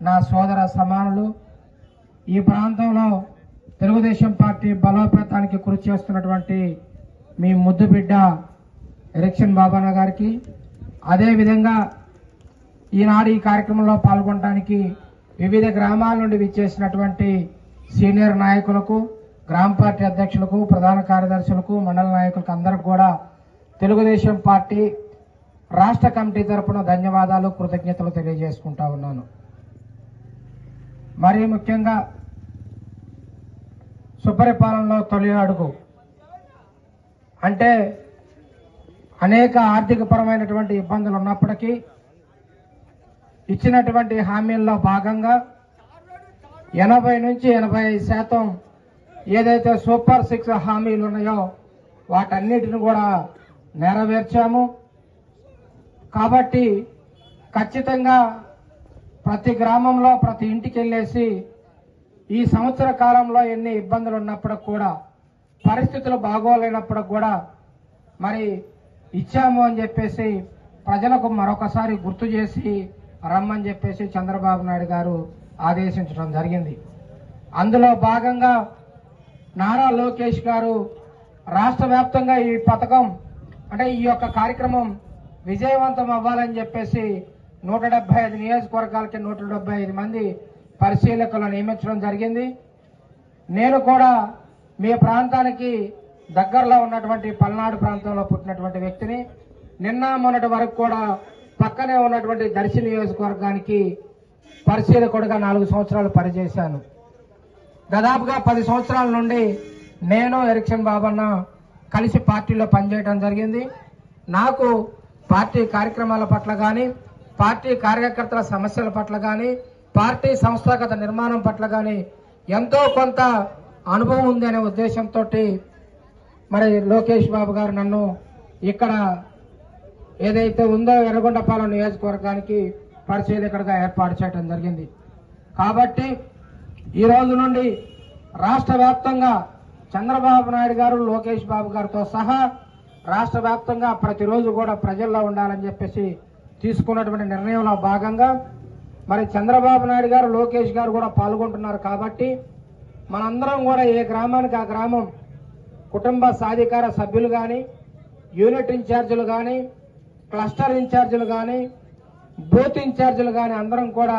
నా సోదర సమానులు ఈ ప్రాంతంలో తెలుగుదేశం పార్టీ బలోపేతానికి కృషి చేస్తున్నటువంటి మీ ముద్దు బిడ్డ ఎలక్షన్ బాబానా గారికి అదేవిధంగా ఈనాడు ఈ కార్యక్రమంలో పాల్గొనడానికి వివిధ గ్రామాల నుండి విచ్చేసినటువంటి సీనియర్ నాయకులకు గ్రామ పార్టీ అధ్యక్షులకు ప్రధాన కార్యదర్శులకు మండల నాయకులకు అందరికి కూడా తెలుగుదేశం పార్టీ రాష్ట్ర కమిటీ తరపున ధన్యవాదాలు కృతజ్ఞతలు తెలియజేసుకుంటా ఉన్నాను. మరీ ముఖ్యంగా సుపరిపాలనలో తొలి అడుగు. అంటే అనేక ఆర్థికపరమైనటువంటి ఇబ్బందులు ఉన్నప్పటికీ ఇచ్చినటువంటి హామీల్లో భాగంగా ఎనభై నుంచి ఎనభై ఐదు శాతం ఏదైతే సూపర్ సిక్స్ హామీలు ఉన్నాయో వాటన్నిటిని కూడా నెరవేర్చాము. కాబట్టి ఖచ్చితంగా ప్రతి గ్రామంలో ప్రతి ఇంటికి వెళ్ళేసి ఈ సంవత్సర కాలంలో ఎన్ని ఇబ్బందులు ఉన్నప్పటికి కూడా పరిస్థితులు బాగోలేనప్పుడు కూడా మరి ఇచ్చాము అని చెప్పేసి ప్రజలకు మరొకసారి గుర్తు చేసి రమ్మని చెప్పేసి చంద్రబాబు నాయుడు గారు ఆదేశించడం జరిగింది. అందులో భాగంగా నారా లోకేష్ గారు రాష్ట్ర వ్యాప్తంగా ఈ పథకం అంటే ఈ యొక్క కార్యక్రమం విజయవంతం అవ్వాలని చెప్పేసి నూట డెబ్బై ఐదు నియోజకవర్గాలకి నూట డెబ్బై ఐదు మంది పరిశీలకులను నియమించడం జరిగింది. నేను కూడా మీ ప్రాంతానికి దగ్గరలో ఉన్నటువంటి పల్నాడు ప్రాంతంలో పుట్టినటువంటి వ్యక్తిని. నిన్న మొన్నటి వరకు కూడా పక్కనే ఉన్నటువంటి దర్శి నియోజకవర్గానికి పరిశీలకుడిగా నాలుగు సంవత్సరాలు పనిచేశాను. దాదాపుగా పది సంవత్సరాల నుండి నేను ఎరిక్షన్ బాబన్న కలిసి పార్టీలో పనిచేయడం జరిగింది. నాకు పార్టీ కార్యక్రమాల పట్ల కానీ పార్టీ కార్యకర్తల సమస్యల పట్ల కానీ పార్టీ సంస్థాగత నిర్మాణం పట్ల కానీ ఎంతో కొంత అనుభవం ఉంది అనే ఉద్దేశంతో మరి లోకేష్ బాబు గారు నన్ను ఇక్కడ ఏదైతే ఉందో ఎర్రగొండపాలెం నియోజకవర్గానికి పరిశీలకుడిగా ఏర్పాటు చేయడం జరిగింది. కాబట్టి ఈ రోజు నుండి రాష్ట్ర వ్యాప్తంగా చంద్రబాబు నాయుడు గారు లోకేష్ బాబు గారితో సహా రాష్ట్ర వ్యాప్తంగా ప్రతిరోజు కూడా ప్రజల్లో ఉండాలని చెప్పేసి తీసుకున్నటువంటి నిర్ణయంలో భాగంగా మరి చంద్రబాబు నాయుడు గారు లోకేష్ గారు కూడా పాల్గొంటున్నారు కాబట్టి మనందరం కూడా ఏ గ్రామానికి ఆ గ్రామం కుటుంబ సాధికార సభ్యులు కానీ యూనిట్ ఇన్ఛార్జీలు కానీ క్లస్టర్ ఇన్ఛార్జీలు కానీ బూత్ ఇన్ఛార్జీలు కానీ అందరం కూడా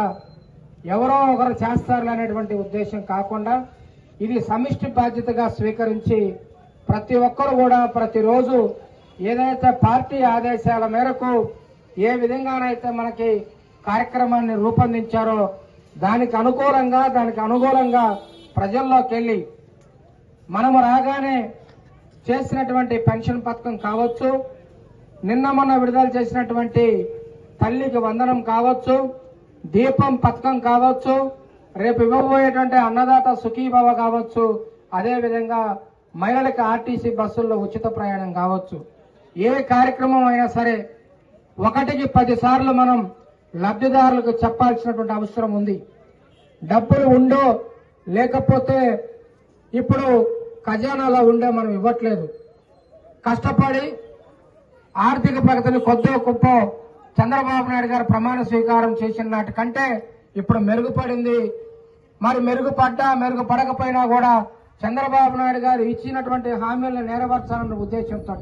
ఎవరో ఒకరు చేస్తారు అనేటువంటి ఉద్దేశం కాకుండా ఇది సమిష్టి బాధ్యతగా స్వీకరించి ప్రతి ఒక్కరు కూడా ప్రతిరోజు ఏదైతే పార్టీ ఆదేశాల మేరకు ఏ విధంగానైతే మనకి కార్యక్రమాన్ని రూపొందించారో దానికి అనుకూలంగా దానికి అనుకూలంగా ప్రజల్లోకి వెళ్ళి మనము రాగానే చేసినటువంటి పెన్షన్ పథకం కావచ్చు నిన్న మొన్న విడుదల చేసినటువంటి తల్లికి వందనం కావచ్చు దీపం పథకం కావచ్చు రేపు ఇవ్వబోయేటువంటి అన్నదాత సుఖీభవ కావచ్చు అదేవిధంగా మహిళలకు ఆర్టీసీ బస్సుల్లో ఉచిత ప్రయాణం కావచ్చు. ఏ కార్యక్రమం అయినా సరే ఒకటికి పదిసార్లు మనం లబ్ధిదారులకు చెప్పాల్సినటువంటి అవసరం ఉంది. డబ్బులు ఉండో లేకపోతే ఇప్పుడు ఖజానాలో ఉండే మనం ఇవ్వట్లేదు. కష్టపడి ఆర్థిక ప్రగతిని కొద్దో గొప్ప చంద్రబాబు నాయుడు గారు ప్రమాణ స్వీకారం చేసిన నాటి కంటే ఇప్పుడు మెరుగుపడింది. మరి మెరుగుపడ్డా మెరుగుపడకపోయినా కూడా చంద్రబాబు నాయుడు గారు ఇచ్చినటువంటి హామీలను నెరవేర్చాలన్న ఉద్దేశంతో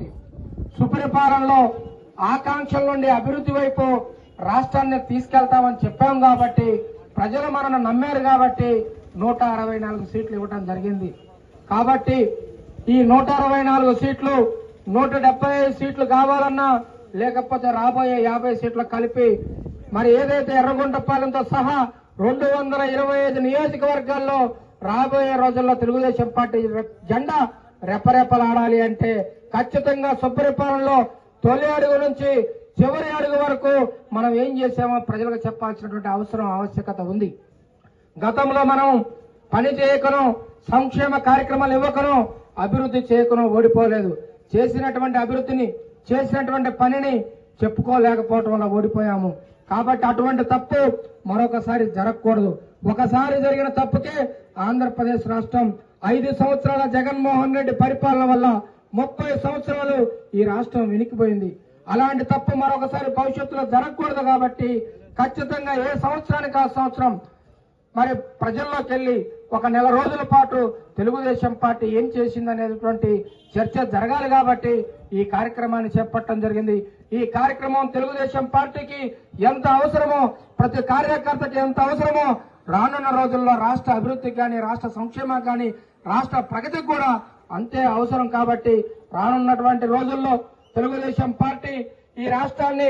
సుపరిపాలనలో ఆకాంక్షల నుండి అభివృద్ధి వైపు రాష్ట్రాన్ని తీసుకెళ్తామని చెప్పాం కాబట్టి ప్రజలు మనను నమ్మారు కాబట్టి నూట అరవై నాలుగు సీట్లు ఇవ్వడం జరిగింది. కాబట్టి ఈ నూట అరవై నాలుగు సీట్లు నూట డెబ్బై ఐదు సీట్లు కావాలన్నా లేకపోతే రాబోయే యాభై సీట్లు కలిపి మరి ఏదైతే ఎర్రగొండపాలెంతో సహా రెండు వందల ఇరవై ఐదు నియోజకవర్గాల్లో రాబోయే రోజుల్లో తెలుగుదేశం పార్టీ జెండా రెపరెపలాడాలి అంటే ఖచ్చితంగా సుపరిపాలనలో తొలి అడుగు నుంచి చివరి అడుగు వరకు మనం ఏం చేసామో ప్రజలకు చెప్పాల్సినటువంటి అవసరం ఆవశ్యకత ఉంది. గతంలో మనం పని చేయకను సంక్షేమ కార్యక్రమాలు ఇవ్వకను అభివృద్ధి చేయకను ఓడిపోలేదు. చేసినటువంటి అభివృద్ధిని చేసినటువంటి పనిని చెప్పుకోలేకపోవటం వల్ల ఓడిపోయాము. కాబట్టి అటువంటి తప్పు మరొకసారి జరగకూడదు. ఒకసారి జరిగిన తప్పుకే ఆంధ్రప్రదేశ్ రాష్ట్రం ఐదు సంవత్సరాల జగన్మోహన్ రెడ్డి పరిపాలన వల్ల ముప్పై సంవత్సరాలు ఈ రాష్ట్రం వెనికిపోయింది. అలాంటి తప్పు మరొకసారి భవిష్యత్తులో జరగకూడదు కాబట్టి ఖచ్చితంగా ఏ సంవత్సరానికి ఆ సంవత్సరం? మరి ప్రజల్లోకి వెళ్ళి ఒక నెల రోజుల పాటు తెలుగుదేశం పార్టీ ఏం చేసిందనేటువంటి చర్చ జరగాలి కాబట్టి ఈ కార్యక్రమాన్ని చేపట్టడం జరిగింది. ఈ కార్యక్రమం తెలుగుదేశం పార్టీకి ఎంత అవసరమో ప్రతి కార్యకర్తకి ఎంత అవసరమో రానున్న రోజుల్లో రాష్ట్ర అభివృద్ధికి కానీ రాష్ట్ర సంక్షేమం కానీ రాష్ట్ర ప్రగతికి కూడా అంతే అవసరం కాబట్టి రానున్నటువంటి రోజుల్లో తెలుగుదేశం పార్టీ ఈ రాష్ట్రాన్ని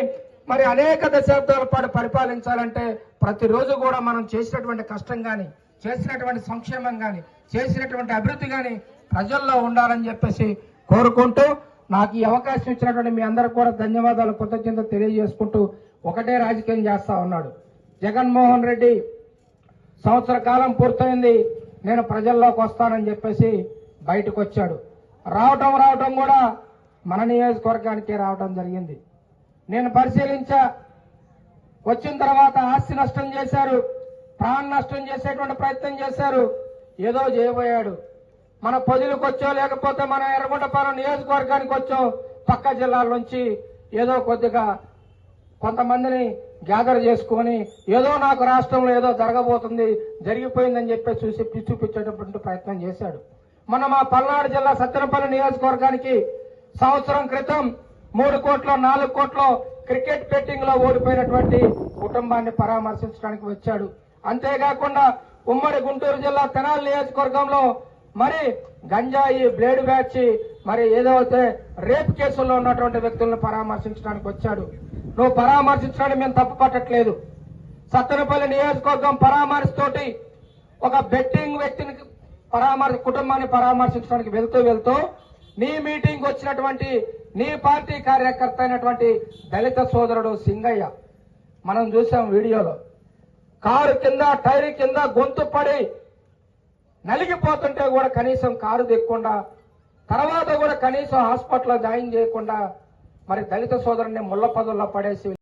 మరి అనేక దశాబ్దాల పాటు పరిపాలించాలంటే ప్రతిరోజు కూడా మనం చేసినటువంటి కష్టం కానీ చేసినటువంటి సంక్షేమం కానీ చేసినటువంటి అభివృద్ధి కానీ ప్రజల్లో ఉండాలని చెప్పేసి కోరుకుంటూ నాకు ఈ అవకాశం ఇచ్చినటువంటి మీ అందరికి కూడా ధన్యవాదాలు కృతజ్ఞత తెలియజేసుకుంటూ ఒకటే రాజకీయం చేస్తా ఉన్నాడు. జగన్మోహన్ రెడ్డి సంవత్సర కాలం పూర్తయింది నేను ప్రజల్లోకి వస్తానని చెప్పేసి బయటకు వచ్చాడు రావటం రావటం కూడా మన నియోజకవర్గానికే రావటం జరిగింది. నేను పరిశీలించా వచ్చిన తర్వాత ఆస్తి నష్టం చేశారు ప్రాణ నష్టం చేసేటువంటి ప్రయత్నం చేశారు ఏదో చేయబోయాడు. మన పొదులకు వచ్చో లేకపోతే మన ఎర్రగొండపాలెం నియోజకవర్గానికి వచ్చో పక్క జిల్లాల నుంచి ఏదో కొద్దిగా కొంతమందిని గ్యాదర్ చేసుకొని ఏదో నాకు రాష్ట్రంలో ఏదో జరగబోతుంది జరిగిపోయిందని చెప్పి చూసి చూపించేటటువంటి ప్రయత్నం చేశాడు. మన మా పల్నాడు జిల్లా సత్తెనపల్లి నియోజకవర్గానికి సంవత్సరం క్రితం మూడు కోట్ల నాలుగు కోట్ల క్రికెట్ బెట్టింగ్లో ఓడిపోయినటువంటి కుటుంబాన్ని పరామర్శించడానికి వచ్చాడు. అంతేకాకుండా ఉమ్మడి గుంటూరు జిల్లా తెనాలి నియోజకవర్గంలో మరి గంజాయి బ్లేడ్ బ్యాచ్ మరి ఏదో అయితే రేప్ కేసుల్లో ఉన్నటువంటి వ్యక్తులను పరామర్శించడానికి వచ్చాడు. నువ్వు పరామర్శించడానికి మేము తప్పు పట్టట్లేదు. సత్తెనపల్లి నియోజకవర్గం పరామర్శతోటి ఒక బెట్టింగ్ వ్యక్తిని పరామర్శ కుటుంబాన్ని పరామర్శించడానికి వెళ్తూ వెళ్తూ నీ మీటింగ్ వచ్చినటువంటి నీ పార్టీ కార్యకర్త అయినటువంటి దళిత సోదరుడు సింగయ్య. మనం చూసాం వీడియోలో. కారు కింద టైర్ కింద గొంతు పడి నలిగిపోతుంటే కూడా కనీసం కారు దిక్కుండా తర్వాత కూడా కనీసం హాస్పిటల్లో జాయిన్ చేయకుండా మరి దళిత సోదరుని ముళ్ళ పదుల్లో పడేసి